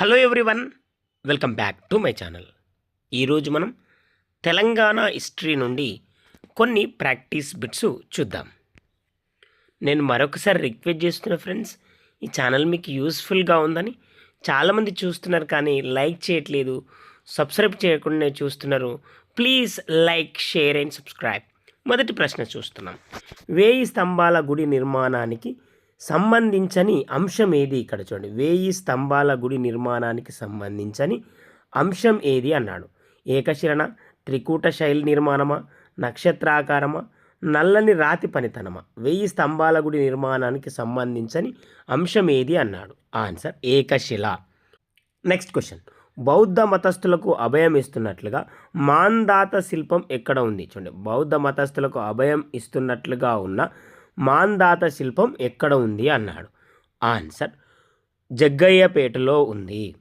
Hello everyone welcome back to my channel. ఈరోజు మనం Telangana history నుండి కొన్ని ప్రాక్టీస్ బిట్స్ చూద్దాం. నేను మరొకసారి రిక్వెస్ట్ చేస్తున్న ఫ్రెండ్స్ ఈ ఛానల్ మీకు యూస్ఫుల్గా ఉందని చాలామంది చూస్తున్నారు కానీ లైక్ చేయట్లేదు సబ్స్క్రైబ్ చేయకుండా చూస్తున్నారు. Please like share and subscribe. మొదటి ప్రశ్న చూస్తున్నాం. వేయి స్తంభాల గుడి నిర్మాణానికి సంబంధించని అంశం ఏది ఇక్కడ చూడండి. వేయి స్తంభాల గుడి నిర్మాణానికి సంబంధించని అంశం ఏది అన్నాడు. ఏకశిరణ త్రికూట శైలి నిర్మాణమా నక్షత్రాకారమా నల్లని రాతి పనితనమా? వెయ్యి స్తంభాల గుడి నిర్మాణానికి సంబంధించని అంశం ఏది అన్నాడు? ఆన్సర్ ఏకశిల. Next question. బౌద్ధ మతస్థులకు అభయం ఇస్తున్నట్లుగా మాందాత శిల్పం ఎక్కడ ఉంది? చూడండి. బౌద్ధ మతస్థులకు అభయం ఇస్తున్నట్లుగా ఉన్న మాందాత శిల్పం ఎక్కడ ఉంది? అన్నాడు. ఆన్సర్ జగ్గయ్యపేటలో ఉంది.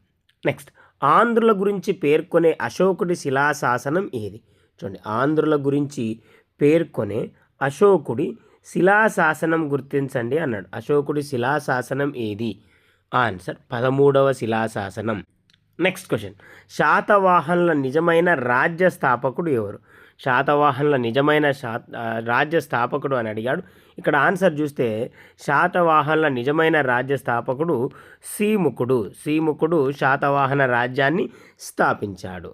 నెక్స్ట్ ఆంధ్రుల గురించి పేర్కొనే అశోకుడి శిలాశాసనం ఏది? చూడండి ఆంధ్రుల గురించి పేర్కొనే అశోకుడి శిలాశాసనం గుర్తించండి అన్నాడు. అశోకుడి శిలాశాసనం ఏది? ఆన్సర్ పదమూడవ శిలాశాసనం. నెక్స్ట్ క్వశ్చన్ శాతవాహనుల నిజమైన రాజ్య స్థాపకుడు ఎవరు? శాతవాహనుల నిజమైన శా రాజ్య స్థాపకుడు అని అడిగాడు. ఇక్కడ ఆన్సర్ చూస్తే శాతవాహనుల నిజమైన రాజ్య స్థాపకుడు సీముఖుడు సీముఖుడు శాతవాహన రాజ్యాన్ని స్థాపించాడు.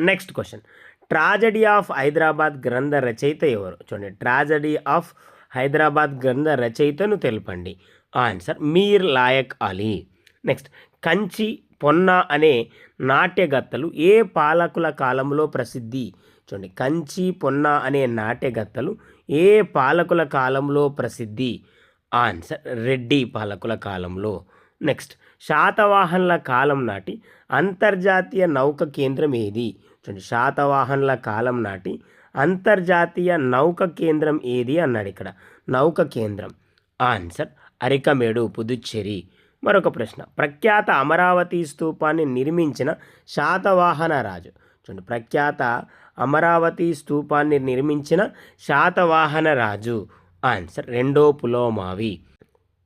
Next question. Tragedy of Hyderabad గ్రంథ రచయిత ఎవరు? చూడండి. ట్రాజడీ ఆఫ్ హైదరాబాద్ గ్రంథ రచయితను తెలపండి. ఆన్సర్ మీర్ లాయక్ అలీ. నెక్స్ట్. కంచి పొన్న అనే నాట్యగత్తలు ఏ పాలకుల కాలంలో ప్రసిద్ధి చూడండి. కంచి పొన్న అనే నాట్యగత్తలు ఏ పాలకుల కాలంలో ప్రసిద్ధి? ఆన్సర్ రెడ్డి పాలకుల కాలంలో. నెక్స్ట్ శాతవాహనుల కాలం నాటి అంతర్జాతీయ నౌక కేంద్రం ఏది? చూడండి శాతవాహనుల కాలం నాటి అంతర్జాతీయ నౌక కేంద్రం ఏది అన్నాడు ఇక్కడ. నౌక కేంద్రం. ఆన్సర్ అరికమేడు పుదుచ్చేరి. మరొక ప్రశ్న ప్రఖ్యాత అమరావతి స్తూపాన్ని నిర్మించిన శాతవాహన రాజు చూడండి ప్రఖ్యాత అమరావతి స్తూపాన్ని నిర్మించిన శాతవాహన రాజు. ఆన్సర్ రెండో పులోమావి.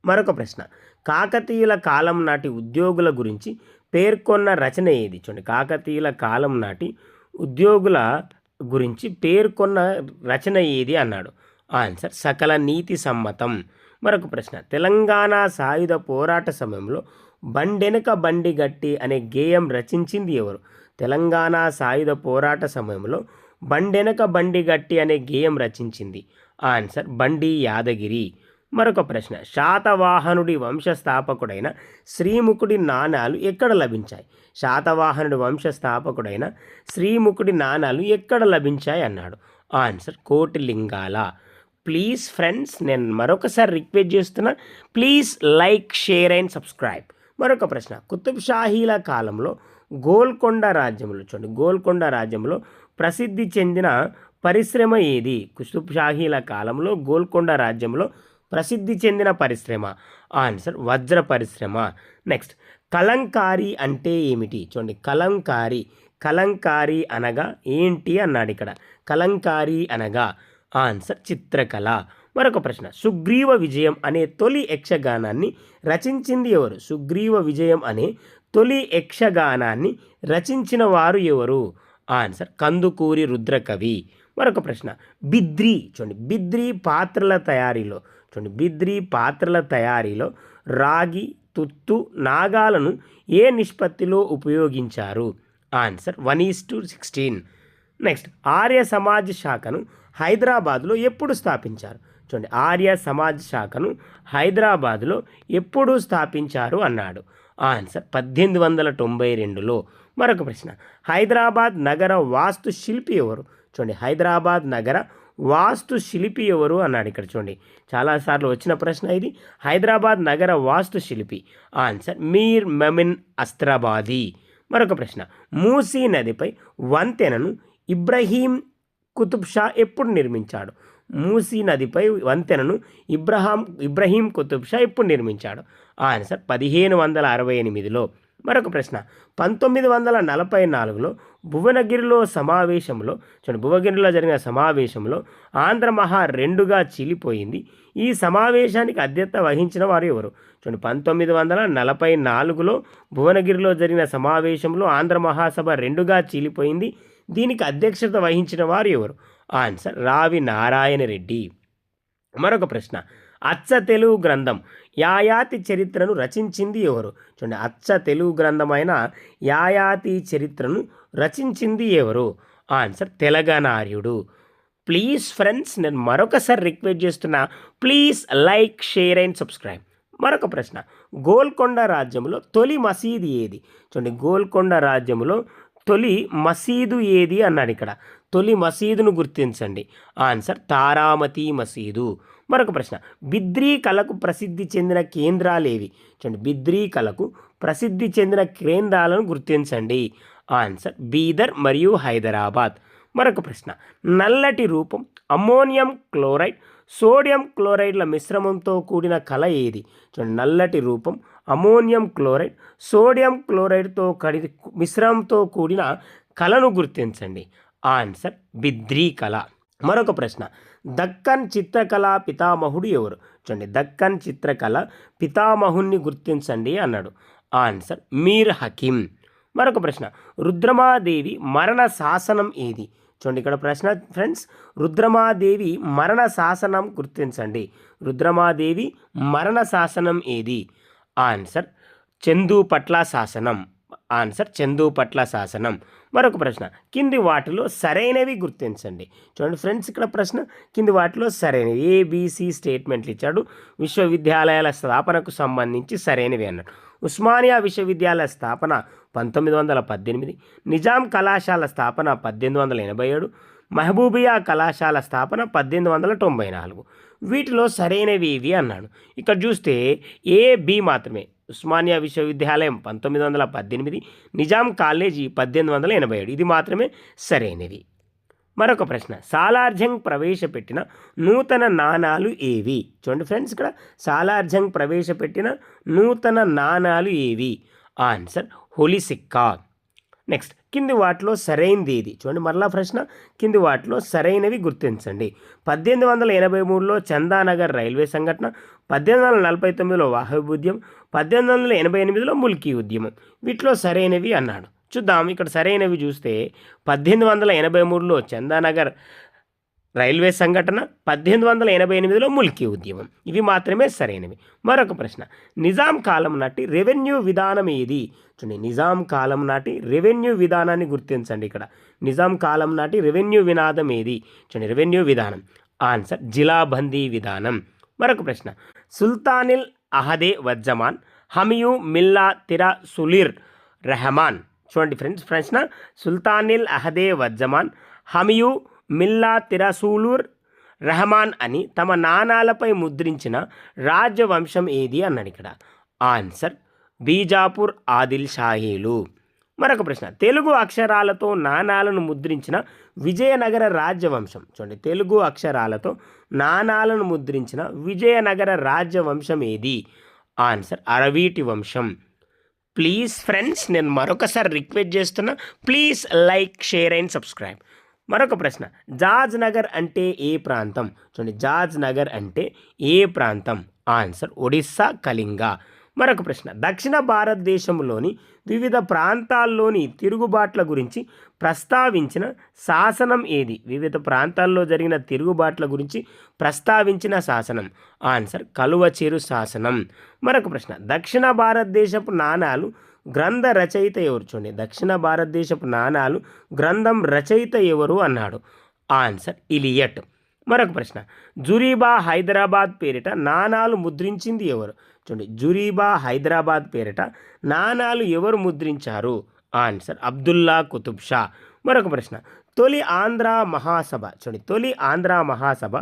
మరొక ప్రశ్న కాకతీయుల కాలం నాటి ఉద్యోగుల గురించి పేర్కొన్న రచన ఏది? చూడండి కాకతీయుల కాలం నాటి ఉద్యోగుల గురించి పేర్కొన్న రచన ఏది అన్నాడు? ఆన్సర్ సకల నీతి సమ్మతం. మరొక ప్రశ్న తెలంగాణ సాయుధ పోరాట సమయంలో బండెనక బండి గట్టి అనే గేయం రచించింది ఎవరు? తెలంగాణ సాయుధ పోరాట సమయంలో బండెనక బండి గట్టి అనే గేయం రచించింది. ఆన్సర్ బండి యాదగిరి. మరొక ప్రశ్న శాతవాహనుడి వంశస్థాపకుడైన శ్రీముఖుడి నాణాలు ఎక్కడ లభించాయి? శాతవాహనుడి వంశస్థాపకుడైన శ్రీముఖుడి నాణాలు ఎక్కడ లభించాయి? అన్నాడు. ఆన్సర్ కోటిలింగాల. ప్లీజ్ ఫ్రెండ్స్ నేను మరొకసారి రిక్వెస్ట్ చేస్తున్నా please like share and subscribe. మరొక ప్రశ్న కుతుబ్ షాహీల కాలంలో గోల్కొండ రాజ్యంలో చూడండి గోల్కొండ రాజ్యంలో ప్రసిద్ధి చెందిన పరిశ్రమ ఏది? కుతుబ్ షాహీల కాలంలో గోల్కొండ రాజ్యంలో ప్రసిద్ధి చెందిన పరిశ్రమ. ఆన్సర్ వజ్ర పరిశ్రమ. నెక్స్ట్ కలంకారీ అంటే ఏమిటి? చూడండి కలంకారీ. కలంకారీ అనగా ఏంటి అన్నాడు ఇక్కడ. కలంకారీ అనగా ఆన్సర్ చిత్రకళ. మరొక ప్రశ్న సుగ్రీవ విజయం అనే తొలి యక్షగానాన్ని రచించింది ఎవరు? సుగ్రీవ విజయం అనే తొలి యక్షగానాన్ని రచించిన వారు ఎవరు? ఆన్సర్ కందుకూరి రుద్రకవి. మరొక ప్రశ్న బిద్రి చూడండి బిద్రి పాత్రల తయారీలో చూడండి బిద్రి పాత్రల తయారీలో రాగి తుత్తు నాగాలను ఏ నిష్పత్తిలో ఉపయోగించారు? Answer one is to sixteen. Next Arya Samaj శాఖను హైదరాబాద్లో ఎప్పుడు స్థాపించారు? చూడండి ఆర్య సమాజ్ శాఖను హైదరాబాద్లో ఎప్పుడు స్థాపించారు? అన్నాడు. ఆన్సర్ పద్దెనిమిది వందల తొంభై రెండులో మరొక ప్రశ్న. హైదరాబాద్ నగర వాస్తు శిల్పి ఎవరు? చూడండి హైదరాబాద్ నగర వాస్తు శిల్పి ఎవరు అన్నాడు ఇక్కడ చూడండి. చాలాసార్లు వచ్చిన ప్రశ్న ఇది. హైదరాబాద్ నగర వాస్తు శిల్పి. ఆన్సర్ మీర్ మెమిన్ అస్త్రాబాది. మరొక ప్రశ్న. మూసీ నదిపై వంతెనను ఇబ్రహీం కుతుబ్ షా ఎప్పుడు నిర్మించాడు? మూసీ నదిపై వంతెనను ఇబ్రహాం ఇబ్రహీం కుతుబ్ షా ఎప్పుడు నిర్మించాడు? ఆన్సర్ పదిహేను వందల అరవై ఎనిమిదిలో మరొక ప్రశ్న. పంతొమ్మిది వందల నలభై నాలుగులో భువనగిరిలో సమావేశంలో చూడండి భువనగిరిలో జరిగిన సమావేశంలో ఆంధ్ర మహా రెండుగా చీలిపోయింది. ఈ సమావేశానికి అధ్యత వహించిన వారు ఎవరు? చూడండి పంతొమ్మిది వందల నలభై నాలుగులో భువనగిరిలో జరిగిన సమావేశంలో ఆంధ్ర మహాసభ రెండుగా చీలిపోయింది. దీనికి అధ్యక్షత వహించిన వారు ఎవరు? ఆన్సర్ రావి నారాయణ రెడ్డి. మరొక ప్రశ్న. అచ్చ తెలుగు గ్రంథం. యాయాతి చరిత్రను రచించింది ఎవరు? చూడండి అచ్చ తెలుగు గ్రంథమైన యాయాతి చరిత్రను రచించింది ఎవరు? ఆన్సర్ తెలంగాణార్యుడు ప్లీజ్ ఫ్రెండ్స్ నేను మరొకసారి రిక్వెస్ట్ చేస్తున్నా please like share and subscribe. మరొక ప్రశ్న గోల్కొండ రాజ్యంలో తొలి మసీదు ఏది? చూడండి గోల్కొండ రాజ్యంలో తొలి మసీదు ఏది అన్నాడు ఇక్కడ. తొలి మసీదును గుర్తించండి. ఆన్సర్ తారామతి మసీదు. మరొక ప్రశ్న. బిద్రీ కళకు ప్రసిద్ధి చెందిన కేంద్రాలు ఏవి చూడండి. బిద్రీ కళకు ప్రసిద్ధి చెందిన కేంద్రాలను గుర్తించండి. ఆన్సర్ బీదర్ మరియు హైదరాబాద్. మరొక ప్రశ్న. నల్లటి రూపం అమ్మోనియం క్లోరైడ్ సోడియం క్లోరైడ్ల మిశ్రమంతో కూడిన కళ ఏది? చూడండి. నల్లటి రూపం అమోనియం క్లోరైడ్ సోడియం క్లోరైడ్తో కడి మిశ్రమంతో కూడిన కళను గుర్తించండి. ఆన్సర్ బిద్రీ కళ. మరొక ప్రశ్న. దక్కన్ చిత్రకళ పితామహుడు ఎవరు? చూడండి దక్కన్ చిత్రకళ పితామహుణ్ణి గుర్తించండి అన్నాడు. ఆన్సర్ మీర్ హకీం. మరొక ప్రశ్న రుద్రమాదేవి మరణ శాసనం ఏది? చూడండి ఇక్కడ ప్రశ్న ఫ్రెండ్స్ రుద్రమాదేవి మరణ శాసనం గుర్తించండి. రుద్రమాదేవి మరణ శాసనం ఏది? ఆన్సర్ చందు పట్ల శాసనం. ఆన్సర్ చందు పట్ల శాసనం. మరొక ప్రశ్న కింది వాటిలో సరైనవి గుర్తించండి. చూడండి ఫ్రెండ్స్ ఇక్కడ ప్రశ్న కింది వాటిలో సరైనవి. ఏబిసి స్టేట్మెంట్లు ఇచ్చాడు. విశ్వవిద్యాలయాల స్థాపనకు సంబంధించి సరైనవి అన్నాడు. ఉస్మానియా విశ్వవిద్యాలయ స్థాపన పంతొమ్మిది వందల పద్దెనిమిది. నిజాం కళాశాల స్థాపన పద్దెనిమిది వందల ఎనభై ఏడు. మహబూబియా కళాశాల స్థాపన పద్దెనిమిది వందల తొంభై నాలుగు. వీటిలో సరైనవి ఇవి అన్నాడు. ఇక్కడ చూస్తే ఏ బి మాత్రమే. ఉస్మానియా విశ్వవిద్యాలయం పంతొమ్మిది వందల పద్దెనిమిది నిజాం కాలేజీ పద్దెనిమిది వందల ఎనభై ఏడు. ఇది మాత్రమే సరైనది. మరొక ప్రశ్న. సాలార్జంగ్ ప్రవేశపెట్టిన నూతన నాణాలు ఏవి? చూడండి ఫ్రెండ్స్ ఇక్కడ. సాలార్జంగ్ ప్రవేశపెట్టిన నూతన నాణాలు ఏవి? ఆన్సర్ హొలిసిక్కా నెక్స్ట్ కింది వాటిలో సరైనది ఏది? చూడండి మరలా ప్రశ్న. కింది వాటిలో సరైనవి గుర్తించండి. పద్దెనిమిది వందల ఎనభై మూడులో చందానగర్ రైల్వే సంఘటన పద్దెనిమిది వందల నలభై తొమ్మిదిలో వాహబ్ పద్దెనిమిది వందల ఎనభై ఎనిమిదిలో ముల్కీ ఉద్యమం. వీటిలో సరైనవి అన్నాడు. చూద్దాం ఇక్కడ సరైనవి చూస్తే పద్దెనిమిది వందల ఎనభై మూడులో చందానగర్ రైల్వే సంఘటన పద్దెనిమిది వందల ఎనభై ఎనిమిదిలో ముల్కీ ఉద్యమం. ఇవి మాత్రమే సరైనవి. మరొక ప్రశ్న. నిజాం కాలం నాటి రెవెన్యూ విధానం ఏది? చూడండి నిజాం కాలం నాటి రెవెన్యూ విధానాన్ని గుర్తించండి ఇక్కడ. నిజాం కాలం నాటి రెవెన్యూ వినాదం ఏది? చూడండి రెవెన్యూ విధానం. ఆన్సర్ జిలాబందీ విధానం. మరొక ప్రశ్న. సుల్తానిల్ అహదే వజ్జమాన్ హమియు మిల్లా తిరా సులిర్ రెహమాన్. చూడండి ఫ్రెండ్స్ ప్రశ్న సుల్తానిల్ అహదే వజ్జమాన్ హమియు మిల్లా తిరసూలూర్ రెహమాన్ అని తమ నాణాలపై ముద్రించిన రాజవంశం ఏది అన్నాడు ఇక్కడ? ఆన్సర్ బీజాపూర్ ఆదిల్ షాహీలు. మరొక ప్రశ్న తెలుగు అక్షరాలతో నాణాలను ముద్రించిన విజయనగర రాజ్యవంశం చూడండి తెలుగు అక్షరాలతో నాణాలను ముద్రించిన విజయనగర రాజ్యవంశం ఏది? ఆన్సర్ అరవీటి వంశం. ప్లీజ్ ఫ్రెండ్స్ నేను మరొకసారి రిక్వెస్ట్ చేస్తున్నా please like share and subscribe. మరొక ప్రశ్న జాజ్ నగర్ అంటే ఏ ప్రాంతం? చూడండి జాజ్ నగర్ అంటే ఏ ప్రాంతం? ఆన్సర్ ఒడిస్సా కళింగ. మరొక ప్రశ్న. దక్షిణ భారతదేశంలోని వివిధ ప్రాంతాల్లోని తిరుగుబాట్ల గురించి ప్రస్తావించిన శాసనం ఏది? వివిధ ప్రాంతాల్లో జరిగిన తిరుగుబాట్ల గురించి ప్రస్తావించిన శాసనం. ఆన్సర్ కలువచేరు శాసనం. మరొక ప్రశ్న. దక్షిణ భారతదేశపు నాణాలు గ్రంథ రచయిత ఎవరు? చూడండి. దక్షిణ భారతదేశపు నాణాలు గ్రంథం రచయిత ఎవరు? అన్నాడు. Answer Elliot. మరొక ప్రశ్న. జురీబా హైదరాబాద్ పేరిట నాణాలు ముద్రించింది ఎవరు? చూడండి. జురీబా హైదరాబాద్ పేరిట నాణాలు ఎవరు ముద్రించారు? ఆన్సర్ అబ్దుల్లా కుతుబ్ షా. మరొక ప్రశ్న. తొలి ఆంధ్ర మహాసభ చూడండి. తొలి ఆంధ్ర మహాసభ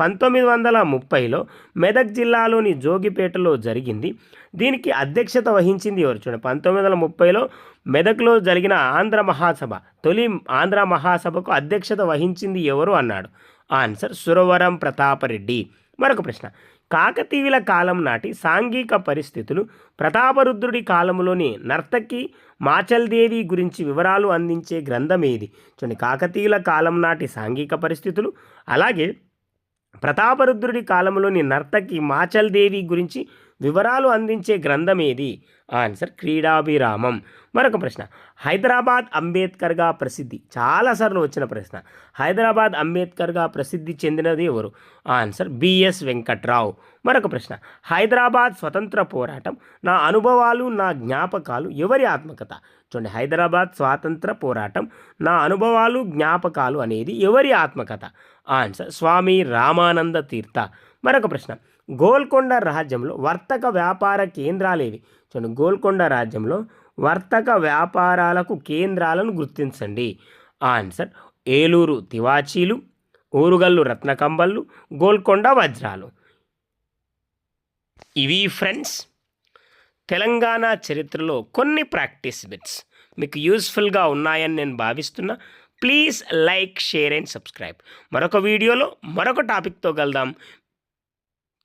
పంతొమ్మిది వందల ముప్పైలో మెదక్ జిల్లాలోని జోగిపేటలో జరిగింది. దీనికి అధ్యక్షత వహించింది ఎవరు చూడండి. పంతొమ్మిది వందల ముప్పైలో మెదక్లో జరిగిన ఆంధ్ర మహాసభ తొలి ఆంధ్ర మహాసభకు అధ్యక్షత వహించింది ఎవరు అన్నాడు? ఆన్సర్ సురవరం ప్రతాపరెడ్డి. మరొక ప్రశ్న. కాకతీయుల కాలం నాటి సాంఘిక పరిస్థితులు ప్రతాపరుద్రుడి కాలంలోని నర్తకి మాచల్దేవి గురించి వివరాలు అందించే గ్రంథం ఏది? చూడండి కాకతీయుల కాలం నాటి సాంఘిక పరిస్థితులు అలాగే ప్రతాపరుద్రుడి కాలంలోని నర్తకి మాచల్దేవి గురించి వివరాలు అందించే గ్రంథం ఏది? ఆన్సర్ క్రీడాభిరామం. మరొక ప్రశ్న. హైదరాబాద్ అంబేద్కర్గా ప్రసిద్ధి. చాలాసార్లు వచ్చిన ప్రశ్న. హైదరాబాద్ అంబేద్కర్గా ప్రసిద్ధి చెందినది ఎవరు? Answer B S Venkatrao. మరొక ప్రశ్న. హైదరాబాద్ స్వతంత్ర పోరాటం నా అనుభవాలు నా జ్ఞాపకాలు ఎవరి ఆత్మకథ? చూడండి. హైదరాబాద్ స్వాతంత్ర పోరాటం నా అనుభవాలు జ్ఞాపకాలు అనేది ఎవరి ఆత్మకథ? ఆన్సర్ స్వామి రామానంద తీర్థ. మరొక ప్రశ్న. గోల్కొండ రాజ్యంలో వర్తక వ్యాపార కేంద్రాలేవి చూడండి గోల్కొండ రాజ్యంలో వర్తక వ్యాపారాలకు కేంద్రాలను గుర్తించండి. ఆన్సర్ ఏలూరు తివాచీలు ఊరుగల్లు రత్నకంబళ్ళు గోల్కొండ వజ్రాలు. ఇవి ఫ్రెండ్స్ తెలంగాణ చరిత్రలో కొన్ని ప్రాక్టీస్ బిట్స్. మీకు యూస్ఫుల్గా ఉన్నాయని నేను భావిస్తున్నా. Please like share and subscribe. మరొక వీడియోలో మరొక టాపిక్తో కలుద్దాం.